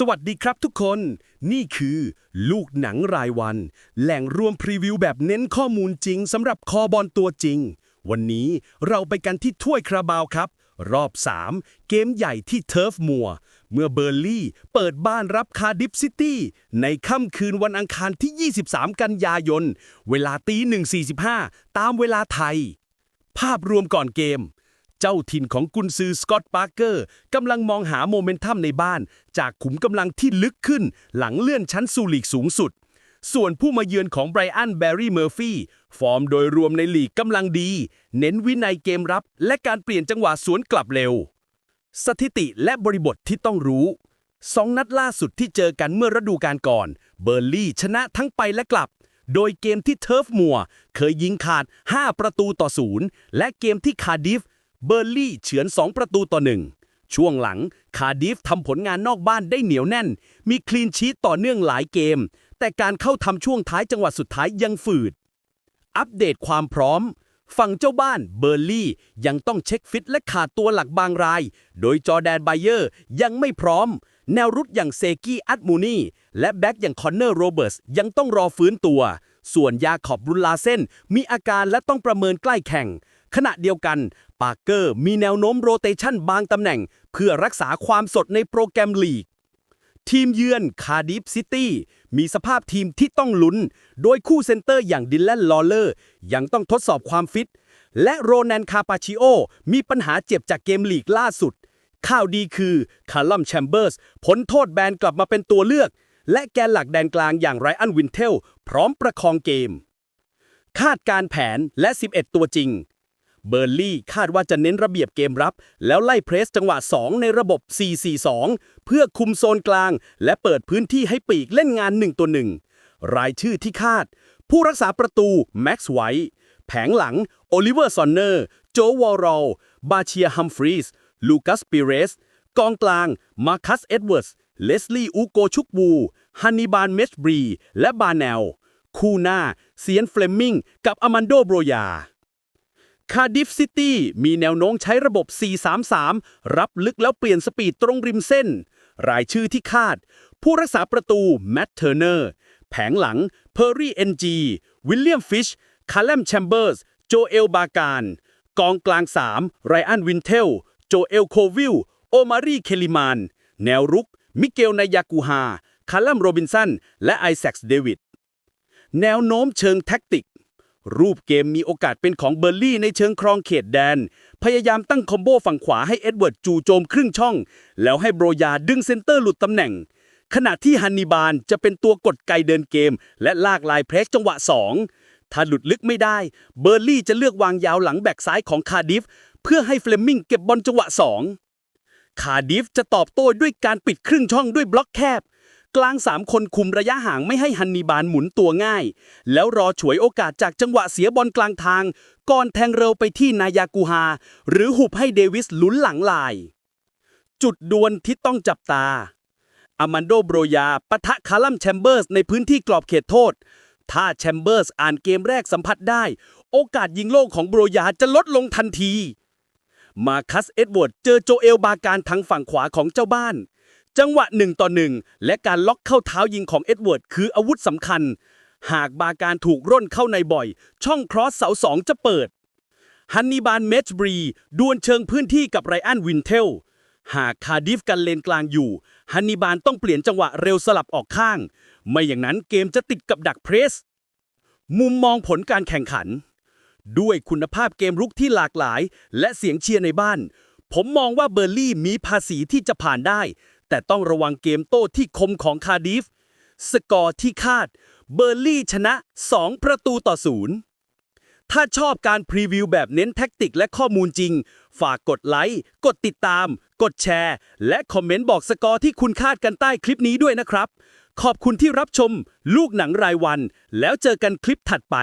สวัสดีครับทุกคน นี่คือลูกหนังรายวัน แหล่งรวมพรีวิวแบบเน้นข้อมูลจริงสำหรับคอบอลตัวจริง วันนี้เราไปกันที่ถ้วยคราบาวครับ รอบ 3 เกมใหญ่ที่เทิร์ฟมัว เมื่อเบอร์ลี่เปิดบ้านรับคาร์ดิฟซิตี้ในค่ำคืนวันอังคารที่ 23 กันยายน เวลาตี1.45 ตามเวลาไทย ภาพรวมก่อนเกม เจ้าถิ่นของกุนซือสกอตต์ปาร์เกอร์กำลังมองหาโมเมนตัมในบ้าน จากขุมกำลังที่ลึกขึ้นหลังเลื่อนชั้นสู่ลีกสูงสุด ส่วนผู้มาเยือนของไบรอันแบร์รี่เมอร์ฟี่ฟอร์มโดยรวมในลีกกำลังดี เน้นวินัยเกมรับ และการเปลี่ยนจังหวะสวนกลับเร็ว สถิติและบริบทที่ต้องรู้สองนัดล่าสุดที่เจอกันเมื่อฤดูกาลก่อน เบอร์ลี่ชนะทั้งไปและกลับ โดยเกมที่เทิร์ฟมัว เคยยิงขาด 5 ประตูต่อศูนย์และเกมที่คาดิฟ เบอร์ลี่เฉือน 2 ประตูต่อหนึ่งช่วงหลังคาดิฟทำผลงานนอกบ้านได้เหนียวแน่น มีคลีนชีตต่อเนื่องหลายเกม แต่การเข้าทำช่วงท้ายจังหวะสุดท้ายยังฝืด อัปเดตความพร้อม ฝั่งเจ้าบ้านเบอร์ลี่ยังต้องเช็คฟิตและขาดตัวหลักบางราย โดยจอแดนไบเยอร์ยังไม่พร้อม แนวรุดอย่างเซกี้อัตมูนีและแบ็กอย่างคอนเนอร์โรเบิร์ตส์ยังต้องรอฟื้นตัว ส่วนยาขอบรุนลาเซนมีอาการและต้องประเมินใกล้แข่ง ขณะเดียวกัน ปาร์เกอร์มีแนวโน้มโรเตชันบางตำแหน่ง เพื่อรักษาความสดในโปรแกรมลีก ทีมเยือนคาร์ดิฟซิตี้มีสภาพทีมที่ต้องลุ้น โดยคู่เซนเตอร์อย่างดิลแลนลอเลอร์ ยังต้องทดสอบความฟิต และโรแนนคาปาชิโอ มีปัญหาเจ็บจากเกมลีกล่าสุด ข่าวดีคือคาร์ลัมแชมเบอร์สพ้นโทษแบนกลับมาเป็นตัวเลือก และแกนหลักแดนกลางอย่างไรอันวินเทลพร้อมประคองเกมคาดการแผนและ 11 ตัวจริง เบอร์ลี่คาดว่าจะเน้นระเบียบเกมรับ แล้วไล่เพรสจังหวะ 2 ในระบบ 4-4-2 เพื่อคุมโซนกลาง และเปิดพื้นที่ให้ปีกเล่นงาน 1 ตัว1รายชื่อที่คาด ผู้รักษาประตู แม็กซ์ไวท์แผงหลัง โอลิเวอร์ซอนเนอร์ โจวอลรอล บาเชียฮัมฟรีสลูคัสปิเรส กองกลาง มาคัสเอ็ดเวิร์ดเลสลีย์อูโกชุกวูฮันนิบาลเมชบรี และบาแนล คู่หน้า เซียนเฟลมิงกับอแมนโดโบรยา คาร์ดิฟซิตี้มีแนวโน้มใช้ระบบ 4-3-3 รับลึกแล้วเปลี่ยนสปีดตรงริมเส้น รายชื่อที่คาด ผู้รักษาประตูแมตเทอร์เนอร์ แผงหลังเพอร์รี่เอ็นจีวิลเลียมฟิชคาร์เลมแชมเบอร์ส โจเอลบาการกองกลาง 3 ไรอันวินเทล โจเอลโควิล โอมารีเคลิมาน แนวรุก มิเกลนายากูฮาคาร์ลัมโรบินสัน และไอแซคเดวิด แนวโน้มเชิงแท็กติก รูปเกมมีโอกาสเป็นของเบอร์ลี่ในเชิงครองเขตแดน พยายามตั้งคอมโบฝั่งขวาให้เอ็ดเวิร์ดจู่โจมครึ่งช่อง แล้วให้โบรยาดึงเซนเตอร์หลุดตำแหน่ง ขณะที่ฮันนิบาลจะเป็นตัวกดไกเดินเกม และลากลายเพรสจังหวะ 2 ถ้าหลุดลึกไม่ได้ เบอร์ลี่จะเลือกวางยาวหลังแบกซ้ายของคาดิฟ เพื่อให้เฟลมมิงเก็บบอลจังหวะ 2 คาดิฟจะตอบโต้ด้วยการปิดครึ่งช่องด้วยบล็อกแคบ กลาง3คนคุมระยะห่างไม่ให้ฮันนีบาลหมุนตัวง่าย แล้วรอฉวยโอกาสจากจังหวะเสียบอลกลางทาง ก่อนแทงเร็วไปที่นายากูฮา หรือหุบให้เดวิสลุ้นหลังลาย จุดดวลที่ต้องจับตาอามันโดโบรยาปะทะคาร์ลัมแชมเบอร์สในพื้นที่กรอบเขตโทษ ถ้าแชมเบอร์สอ่านเกมแรกสัมผัสได้ โอกาสยิงโล่ของโบรยาจะลดลงทันที มาคัสเอ็ดเวิร์ดเจอโจเอลบาการทางฝั่งขวาของเจ้าบ้าน จังหวะหนึ่งต่อหนึ่งและการล็อกเข้าเท้ายิงของเอ็ดเวิร์ดคืออาวุธสำคัญ หากบาการถูกร่นเข้าในบ่อย ช่องครอสเสาสองจะเปิดฮันนีบาลเมชบรีดวลเชิงพื้นที่กับไรอันวินเทล หากคาร์ดิฟกันเลนกลางอยู่ฮันนีบาลต้องเปลี่ยนจังหวะเร็วสลับออกข้าง ไม่อย่างนั้นเกมจะติดกับดักเพรส มุมมองผลการแข่งขัน ด้วยคุณภาพเกมรุกที่หลากหลาย และเสียงเชียร์ในบ้าน ผมมองว่าเบอร์ลี่มีภาษีที่จะผ่านได้ แต่ต้องระวังเกมโต้ที่คมของคาร์ดิฟ สกอร์ที่คาด เบอร์ลี่ชนะ 2 ประตูต่อศูนย์ถ้าชอบการพรีวิวแบบเน้นแท็กติกและข้อมูลจริง ฝากกดไลค์ กดติดตาม กดแชร์ และคอมเมนต์บอกสกอร์ที่คุณคาดกันใต้คลิปนี้ด้วยนะครับ ขอบคุณที่รับชม ลูกหนังรายวัน แล้วเจอกันคลิปถัดไป